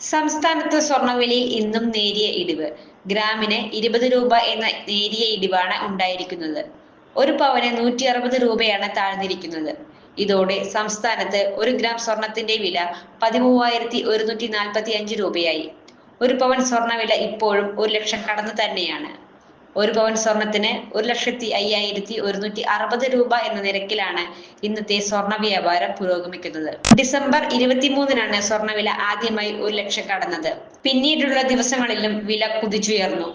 സംസ്ഥാനത്ത് സ്വർണവിലയിൽ ഇന്നും നേരിയ ഇടിവ്. ഗ്രാമിന് ഇരുപത് രൂപ എന്ന നേരിയ ഇടിവാണ് ഉണ്ടായിരിക്കുന്നത്. ഒരു പവന് നൂറ്റി അറുപത് രൂപയാണ് താഴ്ന്നിരിക്കുന്നത്. ഇതോടെ സംസ്ഥാനത്ത് ഒരു ഗ്രാം സ്വർണത്തിന്റെ വില പതിമൂവായിരത്തി ഒരുന്നൂറ്റി നാൽപ്പത്തി അഞ്ച് രൂപയായി. ഒരു പവൻ സ്വർണവില ഇപ്പോഴും ഒരു ലക്ഷം കടന്നു തന്നെയാണ്. ഒരു പവൻ സ്വർണത്തിന് ഒരു ലക്ഷത്തി അയ്യായിരത്തി ഒരുന്നൂറ്റി അറുപത് രൂപ എന്ന നിരക്കിലാണ് ഇന്നത്തെ സ്വർണ വ്യാപാരം പുരോഗമിക്കുന്നത്. ഡിസംബർ ഇരുപത്തിമൂന്നിനാണ് സ്വർണവില ആദ്യമായി ഒരു ലക്ഷം കടന്നത്. പിന്നീടുള്ള ദിവസങ്ങളിലും വില കുതിച്ചുയർന്നു.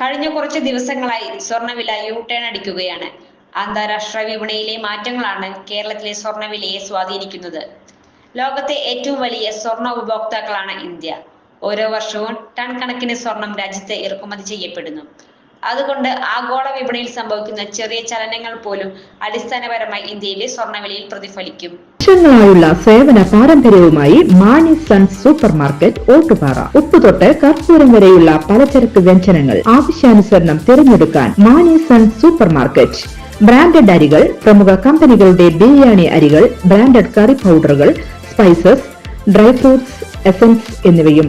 കഴിഞ്ഞ കുറച്ച് ദിവസങ്ങളായി സ്വർണവില യു ടേൺ അടിക്കുകയാണ്. അന്താരാഷ്ട്ര വിപണിയിലെ മാറ്റങ്ങളാണ് കേരളത്തിലെ സ്വർണവിലയെ സ്വാധീനിക്കുന്നത്. ലോകത്തെ ഏറ്റവും വലിയ സ്വർണ ഉപഭോക്താക്കളാണ് ഇന്ത്യ. ഓരോ വർഷവും ടൺ കണക്കിന് സ്വർണം രാജ്യത്ത് ഇറക്കുമതി ചെയ്യപ്പെടുന്നു. അതുകൊണ്ട് ആഗോള വിപണിയിൽ സംഭവിക്കുന്ന ചെറിയ ചലനങ്ങൾ പോലും അടിസ്ഥാനപരമായി ഇന്ത്യയിലെ സ്വർണവിലയിൽ പ്രതിഫലിക്കും. വർഷങ്ങളായുള്ള സേവന പാരമ്പര്യവുമായി Mani sons super market Ottupara. ഉപ്പ് തൊട്ട് കർപ്പൂരം വരെയുള്ള പലചരക്ക് വ്യഞ്ജനങ്ങൾ ആവശ്യാനുസരണം തിരഞ്ഞെടുക്കാൻ Mani sons super market branded അരികൾ പ്രമുഖ കമ്പനികളുടെ ബിരിയാണി അരികൾ ബ്രാൻഡഡ് കറി പൗഡറുകൾ സ്പൈസസ് ഡ്രൈ ഫ്രൂട്ട്സ് എസൻസ് എന്നിവയും